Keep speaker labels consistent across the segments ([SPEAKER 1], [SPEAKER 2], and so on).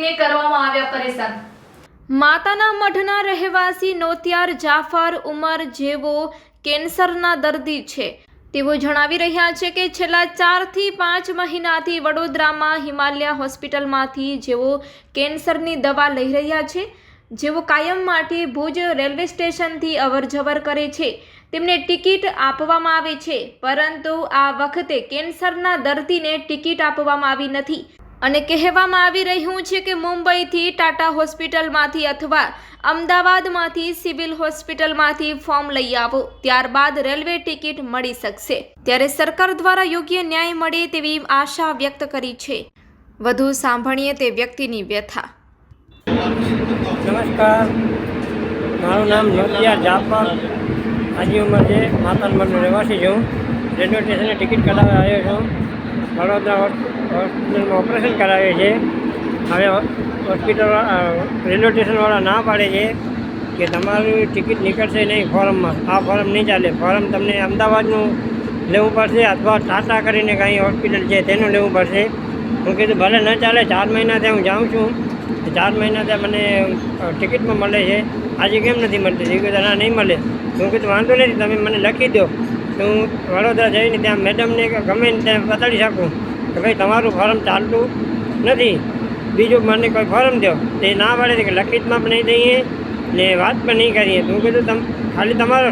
[SPEAKER 1] દર્દીને કરવામાં આવ્યા પરેશાન. માતાના મઢના રહેવાસી નોતિયાર જાફર ઉમર જેવો કેન્સરના દર્દી છે. તેઓ જણાવી રહ્યા છે કે છેલ્લા ચારથી પાંચ મહિનાથી વડોદરામાં હિમાલયા હોસ્પિટલમાંથી જેઓ કેન્સરની દવા લઈ રહ્યા છે, જેઓ કાયમ માટે ભુજ રેલવે સ્ટેશનથી અવરજવર કરે છે, તેમને ટિકિટ આપવામાં આવે છે, પરંતુ આ વખતે કેન્સરના દર્દીને ટિકિટ આપવામાં આવી નથી. અને કહેવામાં આવી રહ્યું છે કે મુંબઈથી ટાટા હોસ્પિટલમાંથી અથવા અમદાવાદમાંથી સિવિલ હોસ્પિટલમાંથી ફોર્મ લઈ આવો, ત્યારબાદ રેલવે ટિકિટ મળી શકશે. ત્યારે સરકાર દ્વારા યોગ્ય ન્યાય મળે તેવી આશા વ્યક્ત કરી છે. વધુ સાંભળીએ તે વ્યક્તિની વ્યથા.
[SPEAKER 2] નમસ્કાર. મારું નામ નોતિયા જાફર. આજે ઉંમર છે માતાનગરનો રહેવાસી છું. રેલવે સ્ટેશને ટિકિટ કઢાવવા આવ્યો છું. વડોદરા હોસ્પ- હોસ્પિટલમાં ઓપરેશન કરાવે છે. હવે હોસ્પિટલ રેલવે સ્ટેશનવાળા ના પાડે છે કે તમારી ટિકિટ નીકળશે નહીં ફોરમમાં. આ ફોરમ નહીં ચાલે. ફોરમ તમને અમદાવાદનું લેવું પડશે અથવા ટાટા કરીને કાંઈ હોસ્પિટલ છે તેનું લેવું પડશે. હું કીધું, ભલે ન ચાલે, ચાર મહિનાથી હું જાઉં છું. ચાર મહિનાથી મને ટિકિટમાં મળે છે. આજે કેમ નથી મળતી? કીધું ના નહીં મળે. હું કીધું, વાંધો નથી, તમે મને લખી દો. તો હું વડોદરા જઈને ત્યાં મેડમને ગમે ને ત્યાં બતાડી શકું કે ભાઈ, તમારું ફોર્મ ચાલતું નથી. બીજું મને કોઈ ફોર્મ દો. તે ના પાડે છે કે લખિતમાં પણ નહીં દઈએ, ને વાત પણ નહીં કરીએ. તો કીધું, તમ, ખાલી તમારો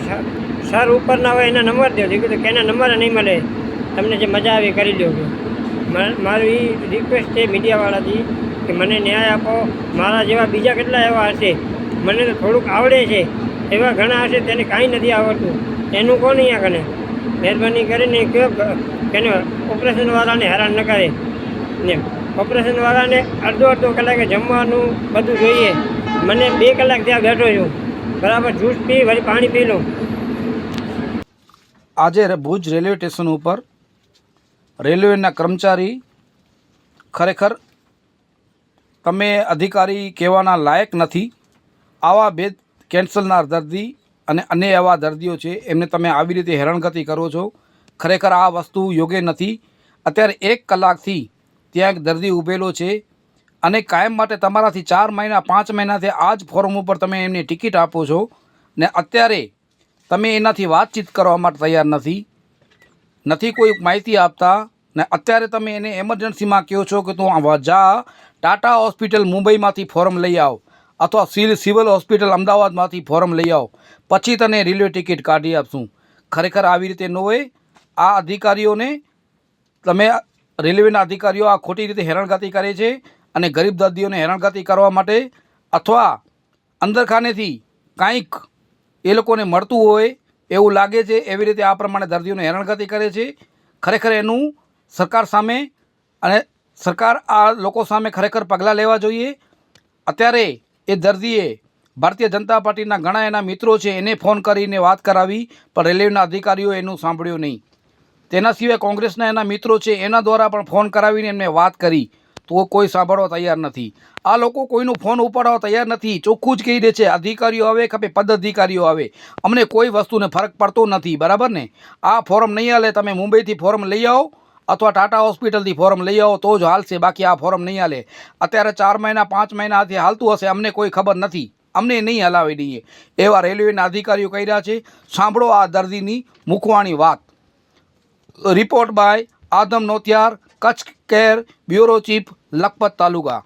[SPEAKER 2] સર ઉપરના હોય એના નંબર દો. કીધું કે એના નંબર નહીં મળે? તમને જે મજા આવે કરી દો. મારી રિક્વેસ્ટ છે મીડિયાવાળાથી કે મને ન્યાય આપો. મારા જેવા બીજા કેટલા એવા હશે? મને તો થોડુંક આવડે છે. એવા ઘણા હશે, તેને કાંઈ નથી આવડતું. એનું કોણ અહીંયા કને મહેરબાની કરીને કયો કે એને ઓપરેશનવાળાને હેરાન ન કરે. ને ઓપરેશનવાળાને અડધો અડધો કલાકે જમવાનું બધું જોઈએ. મને બે કલાક ત્યાં બેઠો છું. બરાબર જ્યુસ પી, વળી પાણી પી લઉં.
[SPEAKER 3] આજે ભુજ રેલવે સ્ટેશન ઉપર રેલવેના કર્મચારી ખરેખર તમે અધિકારી કહેવાના લાયક નથી. આવા બે કેન્સલના દર્દી અને અન્ય એવા દર્દીઓ છે, એમને તમે આવી રીતે હેરાનગતિ કરો છો. ખરેખર આ વસ્તુ યોગ્ય નથી. અત્યારે એક કલાકથી ત્યાં એક દર્દી ઊભેલો છે અને કાયમ માટે તમારાથી ચાર મહિના, પાંચ મહિનાથી આ જ ફોર્મ ઉપર તમે એમને ટિકિટ આપો છો ને અત્યારે તમે એનાથી વાતચીત કરવા માટે તૈયાર નથી. નથી કોઈ માહિતી આપતા ને અત્યારે તમે એને એમરજન્સીમાં કહો છો કે તું જા, ટાટા હોસ્પિટલ મુંબઈમાંથી ફોર્મ લઈ આવ. અથવા સિવિલ હોસ્પિટલ અમદાવાદમાંથી ફોર્મ લઈ આવ. પછી તને રેલવે ટિકિટ કાઢી આપશું. ખરેખર આવી રીતે ન હોય. આ અધિકારીઓને તમે રેલવેના અધિકારીઓ આ ખોટી રીતે હેરાનગતિ કરે છે અને ગરીબ દર્દીઓને હેરાનગતિ કરવા માટે અથવા અંદરખાનેથી કાંઈક એ લોકોને મળતું હોય એવું લાગે છે, એવી રીતે આ પ્રમાણે દર્દીઓને હેરાનગતિ કરે છે. ખરેખર એનું સરકાર સામે અને સરકાર આ લોકો સામે ખરેખર પગલાં લેવા જોઈએ. અત્યારે એ દર્દીએ ભારતીય જનતા પાર્ટીના ઘણા એના મિત્રો છે, એને ફોન કરીને વાત કરાવી, પણ રેલવેના અધિકારીઓ એનું સાંભળ્યું નહીં. તેના સિવાય કોંગ્રેસના એના મિત્રો છે, એના દ્વારા પણ ફોન કરાવીને એમને વાત કરી. તો કોઈ સાંભળવા તૈયાર નથી. આ લોકો કોઈનું ફોન ઉપાડવા તૈયાર નથી. ચોખ્ખું જ કહી દે છે, અધિકારીઓ આવે કે પદ અધિકારીઓ આવે. અમને કોઈ વસ્તુને ફરક પડતો નથી, બરાબર ને? આ ફોર્મ નહીં હાલે, તમે મુંબઈથી ફોર્મ લઈ આવો અથવા ટાટા હોસ્પિટલથી ફોર્મ લઈ આવો, તો જ હાલશે. બાકી આ ફોર્મ નહીં હાલે. અત્યારે ચાર મહિના, પાંચ મહિનાથી હાલતું હશે, અમને કોઈ ખબર નથી. અમને નહીં હલાવી દઈએ. એવા રેલવેના અધિકારીઓ કહી રહ્યા છે. સાંભળો આ દર્દીની મૂકવાની વાત. Report by Adam Notiyar Kutch care bureau chief, Lakhpat taluka.